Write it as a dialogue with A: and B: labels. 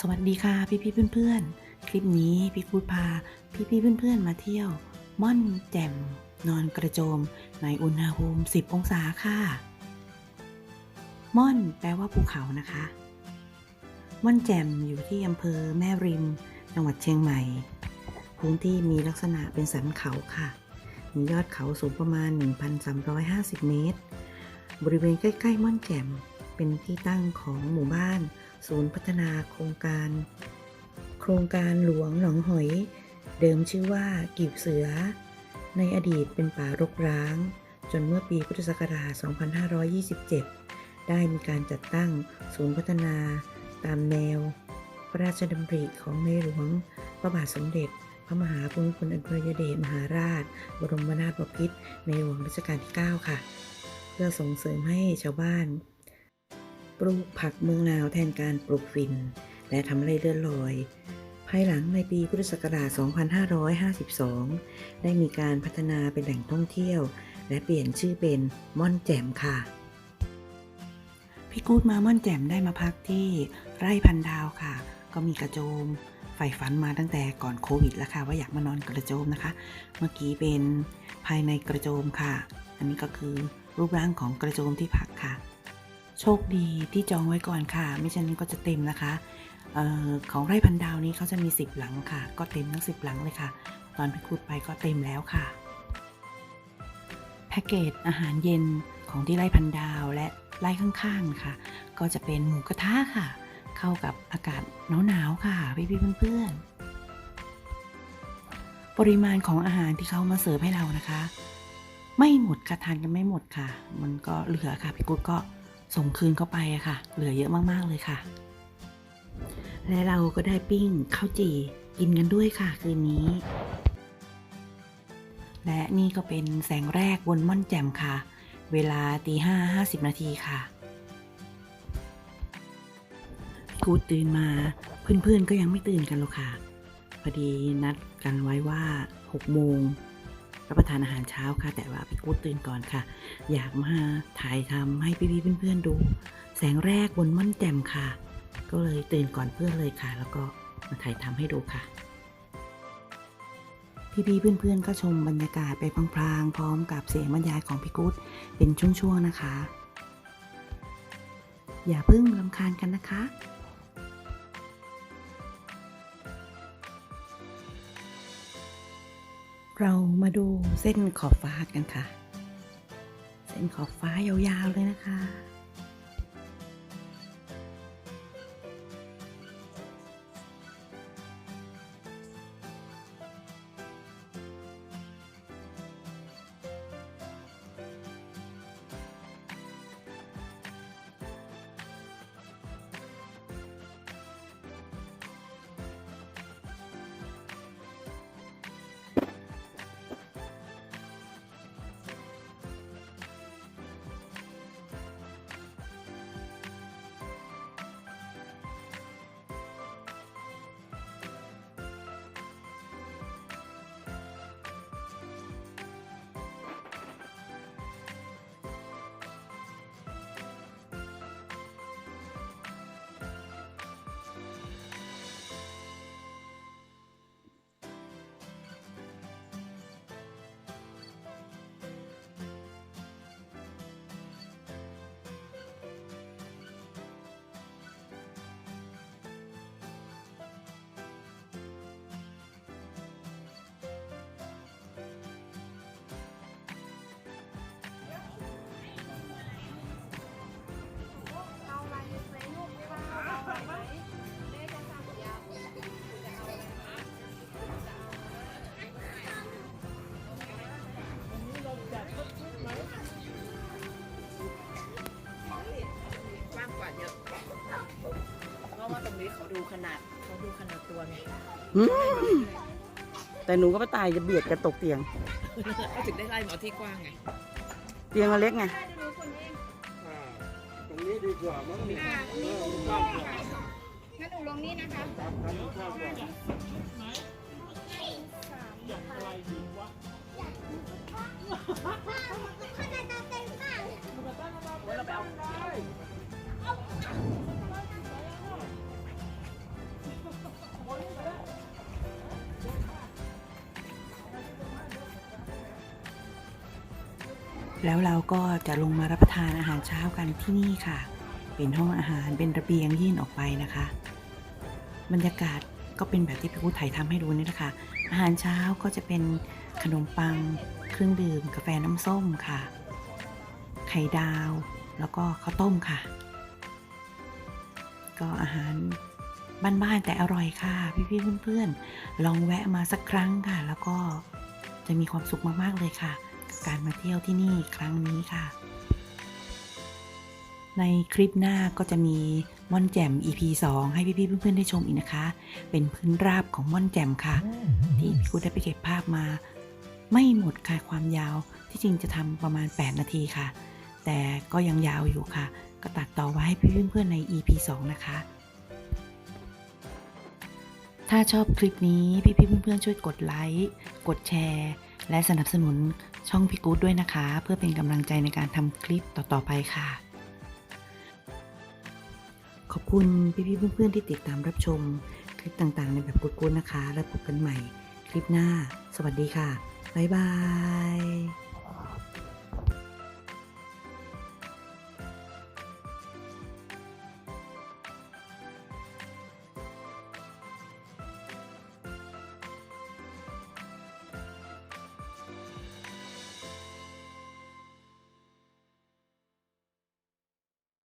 A: สวัสดีค่ะพี่พี่เพื่อนๆ คลิปนี้พี่กูดพา พี่พี่เพื่อนๆ มาเที่ยว ม่อนแจ่มนอนกระโจม ในอุณหภูมิ 10 องศาค่ะ ม่อนแปลว่าภูเขานะคะ ม่อนแจ่มอยู่ที่อำเภอแม่ริม จังหวัดเชียงใหม่ พื้นที่มีลักษณะเป็นสันเขาค่ะ มียอดเขาสูงประมาณ 1,350 เมตร บริเวณใกล้ ๆ ม่อนแจ่มเป็นที่ตั้งของหมู่บ้าน ศูนย์พัฒนาโครงการ โครงการหลวงหนองหอย เดิมชื่อว่ากีบเสือ ในอดีตเป็นป่ารกร้าง จนเมื่อปีพุทธศักราช 2527 ได้มีการจัดตั้งศูนย์พัฒนาตามแนว พระราชดำริของในหลวงพระบาทสมเด็จ พระมหาภูมิพลอดุลยเดชมหาราช บรมนาถบพิตรในหลวงรัชกาลที่ 9 ค่ะ เพื่อส่งเสริมให้ชาวบ้าน ปลูกผักเมืองลาวแทนการปลูกฝิ่นและทำไรเลื่อนลอย ภายหลังในปีพุทธศักราช 2552 ได้มีการพัฒนาเป็นแหล่งท่องเที่ยว และเปลี่ยนชื่อเป็นม่อนแจ่มค่ะพี่กูดมาม่อนแจ่มได้มาพักที่ไร่พันดาวค่ะ ก็มีกระโจมใฝ่ฝันมาตั้งแต่ก่อนโควิดแล้วค่ะ ว่าอยากมานอนกระโจมนะคะ เมื่อกี้เป็นภายในกระโจมค่ะ อันนี้ก็คือรูปร่างของกระโจมที่พักค่ะ โชคดีที่จองไว้ก่อนค่ะ ไม่เช่นนั้นก็จะเต็มนะคะออของไร่พันดาวนี้เขาจะมี 10 หลังค่ะ ก็เต็มทั้ง 10 หลังเลยค่ะ ตอนพี่คูดไปก็เต็มแล้วค่ะ แพ็กเกจอาหารเย็นของที่ไร่พันดาวและไร่ข้างๆนะคะก็จะเป็นหมูกระทะค่ะ เข้ากับอากาศหนาวๆค่ะพี่ๆเพื่อนๆปริมาณของอาหารที่เขามาเสิร์ฟให้เรานะคะ ไม่หมดค่ะทานกันไม่หมดค่ะ มันก็เหลือค่ะพี่กุ๊ดก็ ส่งคืนเข้าไปอะค่ะ เหลือเยอะมากๆเลยค่ะ และเราก็ได้ปิ้งข้าวจี่กินกันด้วยค่ะคืนนี้ และนี่ก็เป็นแสงแรกบนม่อนแจ่มค่ะ เวลาตีห้าห้าสิบนาทีค่ะพี่กูตื่นมาเพื่อนๆก็ยังไม่ตื่นกันหรอกค่ะ พอดีนัดกันไว้ว่า6โมง รับประทานอาหารเช้าค่ะ แต่ว่าพี่กูดตื่นก่อนค่ะ อยากมาถ่ายทำให้พี่ๆเพื่อนๆดู แสงแรกบนม่อนแจ่มค่ะ ก็เลยตื่นก่อนเพื่อนเลยค่ะ แล้วก็มาถ่ายทำให้ดูค่ะ พี่ๆเพื่อนๆก็ชมบรรยากาศไปพลางๆ พร้อมกับเสียงบรรยายของพี่กูดเป็นช่วงๆนะคะ อย่าเพิ่งรำคาญกันนะคะ เรามาดูเส้นขอบฟ้ากันค่ะ เส้นขอบฟ้ายาวๆเลยนะคะ
B: ขาดูขนาดเขาดูขนาดตัวไง
C: แต่หนูก็ไม่ตายจะเบียดกันตกเตียง
B: เขาถึงได้ไล่หมอที่กว้างไง
C: เตียงมันเล็กไง
D: ตรงนี้ดีกว่ามั้งนี่เออมันกว้างกว่า
E: งั้นหนูลงนี่นะคะ
D: ครับครับ
A: แล้วเราก็จะลงมารับประทานอาหารเช้ากันที่นี่ค่ะ เป็นห้องอาหารเป็นระเบียงยื่นออกไปนะคะ บรรยากาศก็เป็นแบบที่พี่กู้ไถ่ายทำให้ดูนี่แหละค่ะ อาหารเช้าก็จะเป็นขนมปัง เครื่องดื่ม กาแฟน้ำส้มค่ะ ไข่ดาว แล้วก็ข้าวต้มค่ะ ก็อาหารบ้านๆแต่อร่อยค่ะ พี่ๆเพื่อนๆ ลองแวะมาสักครั้งค่ะ แล้วก็จะมีความสุขมากๆเลยค่ะ กับการมาเที่ยวที่นี่ครั้งนี้ค่ะ ในคลิปหน้าก็จะมีม่อนแจ่ม EP 2 ให้พี่ๆเพื่อนๆได้ชมอีกนะคะ เป็นพื้นราบของม่อนแจ่มค่ะ ที่พี่กุ๊ดได้ไปเก็บภาพมา ไม่หมดค่ะความยาวที่จริงจะทำประมาณ 8 นาทีค่ะ แต่ก็ยังยาวอยู่ค่ะ ก็ตัดต่อไว้ให้พี่เพื่อนๆใน EP 2 นะคะ ถ้าชอบคลิปนี้พี่ๆเพื่อนๆช่วยกดไลค์กดแชร์ และสนับสนุนช่องพี่กู๊ดด้วยนะคะ เพื่อเป็นกำลังใจในการทำคลิปต่อๆไปค่ะ ขอบคุณพี่ๆเพื่อนๆที่ติดตามรับชมคลิปต่างๆ ในแบบกู๊ดๆนะคะ แล้วพบกันใหม่คลิปหน้า สวัสดีค่ะ บ๊ายบาย